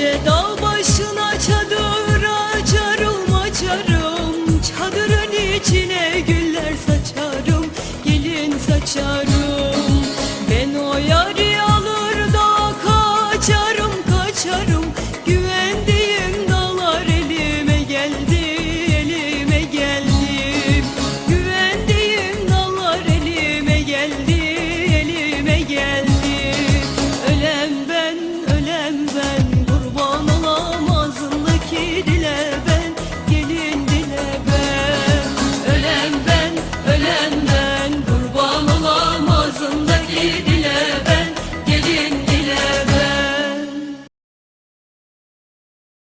Gece dal başına çadır açarım açarım. Çadırın içine güller saçarım Gelin saçarım. Ben o yarı